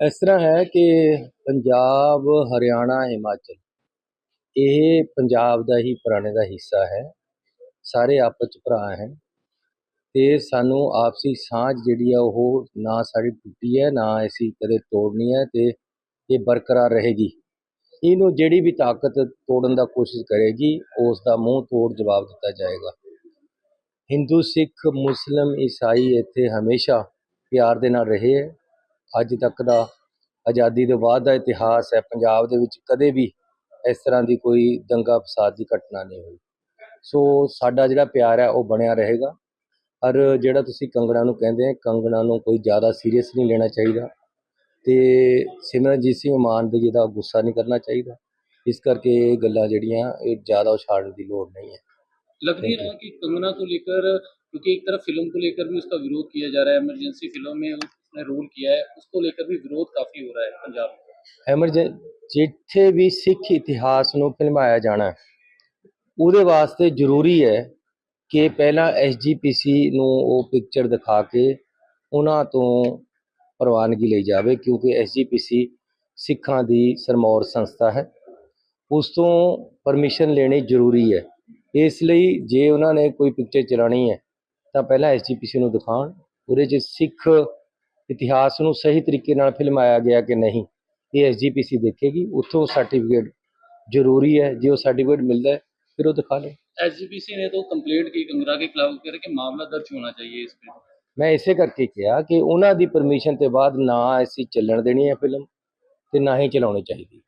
ਇਸ ਤਰ੍ਹਾਂ ਹੈ ਕਿ ਪੰਜਾਬ, ਹਰਿਆਣਾ, ਹਿਮਾਚਲ, ਇਹ ਪੰਜਾਬ ਦਾ ਹੀ ਪੁਰਾਣੇ ਦਾ ਹਿੱਸਾ ਹੈ। ਸਾਰੇ ਆਪਸ 'ਚ ਭਰਾ ਹੈ। ਤੇ ਸਾਨੂੰ ਆਪਸੀ ਸਾਂਝ ਜਿਹੜੀ ਆ ਉਹ ਨਾ ਸਾਡੀ ਟੁੱਟੀ ਹੈ, ਨਾ ਅਸੀਂ ਕਦੇ ਤੋੜਨੀ ਹੈ ਤੇ ਇਹ ਬਰਕਰਾਰ ਰਹੇਗੀ। ਇਹਨੂੰ ਜਿਹੜੀ ਵੀ ਤਾਕਤ ਤੋੜਨ ਦਾ ਕੋਸ਼ਿਸ਼ ਕਰੇਗੀ ਉਸ ਦਾ ਮੂੰਹ ਤੋੜ ਜਵਾਬ ਦਿੱਤਾ ਜਾਏਗਾ। ਹਿੰਦੂ, ਸਿੱਖ, ਮੁਸਲਮ, ਈਸਾਈ ਇੱਥੇ ਹਮੇਸ਼ਾ ਪਿਆਰ ਦੇ ਨਾਲ ਰਹੇ ਹੈ। ਅੱਜ ਤੱਕ ਦਾ ਆਜ਼ਾਦੀ ਦੇ ਬਾਅਦ ਦਾ ਇਤਿਹਾਸ ਹੈ, ਪੰਜਾਬ ਦੇ ਵਿੱਚ ਕਦੇ ਵੀ ਇਸ ਤਰ੍ਹਾਂ ਦੀ ਕੋਈ ਦੰਗਾ ਫਸਾਦ ਦੀ ਘਟਨਾ ਨਹੀਂ ਹੋਈ। ਸੋ ਸਾਡਾ ਜਿਹੜਾ ਪਿਆਰ ਹੈ, ਉਹ ਬਣਿਆ ਰਹੇਗਾ। ਔਰ ਜਿਹੜਾ ਤੁਸੀਂ ਕੰਗਣਾ ਨੂੰ ਕਹਿੰਦੇ ਆ, ਕੰਗਣਾ ਨੂੰ ਕੋਈ ਜ਼ਿਆਦਾ ਸੀਰੀਅਸ ਨਹੀਂ ਲੈਣਾ ਚਾਹੀਦਾ ਤੇ ਸਿਮਰਨਜੀਤ ਸਿੰਘ ਮਾਨ ਦੇ ਜਿਹਦਾ ਗੁੱਸਾ ਨਹੀਂ ਕਰਨਾ ਚਾਹੀਦਾ। ਇਸ ਕਰਕੇ ਇਹ ਗੱਲਾਂ ਜਿਹੜੀਆਂ, ਇਹ ਜ਼ਿਆਦਾ ਉਛਾਲਣ ਦੀ ਲੋੜ ਨਹੀਂ ਹੈ। ਲੱਗ ਰਿਹਾ ਕਿ ਕੰਗਣਾ ਤੋਂ ਲੇਕਰ क्योंकि एक तरफ फिल्म को लेकर भी उसका विरोध किया जा रहा है इमरजेंसी फिल्म में उसने रोल किया है उसको लेकर भी विरोध काफी हो रहा है पंजाब में ਐਮਰਜੈਂ ਜਿੱਥੇ ਵੀ ਸਿੱਖ ਇਤਿਹਾਸ ਨੂੰ ਫਿਲਮਾਇਆ ਜਾਣਾ ਹੈ, ਉਹਦੇ ਵਾਸਤੇ ਜ਼ਰੂਰੀ ਹੈ ਕਿ ਪਹਿਲਾਂ ਐਸਜੀਪੀਸੀ ਨੂੰ ਉਹ ਪਿਕਚਰ ਦਿਖਾ ਕੇ ਉਹਨਾਂ ਤੋਂ ਪ੍ਰਵਾਨਗੀ ਲਈ ਜਾਵੇ ਕਿਉਂਕਿ ਐਸਜੀਪੀਸੀ ਸਿੱਖਾਂ ਦੀ ਸਰਮੌਰ ਸੰਸਥਾ ਹੈ ਉਸ ਤੋਂ ਪਰਮਿਸ਼ਨ ਲੈਣੀ ਜ਼ਰੂਰੀ ਹੈ ਇਸ ਲਈ ਜੇ ਉਹਨਾਂ ਨੇ ਕੋਈ ਪਿਕਚਰ ਚਲਾਣੀ ਹੈ ਤਾਂ ਪਹਿਲਾਂ ਐਸਜੀਪੀਸੀ ਨੂੰ ਦਿਖਾਉਣ ਉਹਦੇ 'ਚ ਸਿੱਖ ਇਤਿਹਾਸ ਨੂੰ ਸਹੀ ਤਰੀਕੇ ਨਾਲ ਫਿਲਮਾਇਆ ਗਿਆ ਕਿ ਨਹੀਂ ਇਹ ਐਸਜੀਪੀਸੀ ਦੇਖੇਗੀ ਉੱਥੋਂ ਸਰਟੀਫਿਕੇਟ ਜ਼ਰੂਰੀ ਹੈ ਜੇ ਉਹ ਸਰਟੀਫਿਕੇਟ ਮਿਲਦਾ ਫਿਰ ਉਹ ਦਿਖਾ ਲੈ ਐਸਜੀਪੀਸੀ ਨੇ ਤਾਂ ਕੰਪਲੀਟ ਕੀ ਕੰਗਰਾ ਕੇ ਖਿਲਾਫ ਕਰ ਕੇ ਮਾਮਲਾ ਦਰਜ ਹੋਣਾ ਚਾਹੀਏ ਇਸ ਤੇ। ਮੈਂ ਇਸੇ ਕਰਕੇ ਕਿਹਾ ਕਿ ਉਹਨਾਂ ਦੀ ਪਰਮਿਸ਼ਨ ਤੇ ਬਾਅਦ ਨਾ ਐਸੀ ਚੱਲਣ ਦੇਣੀ ਹੈ ਫਿਲਮ ਤੇ ਨਾ ਹੀ ਚਲਾਉਣੀ ਚਾਹੀਦੀ।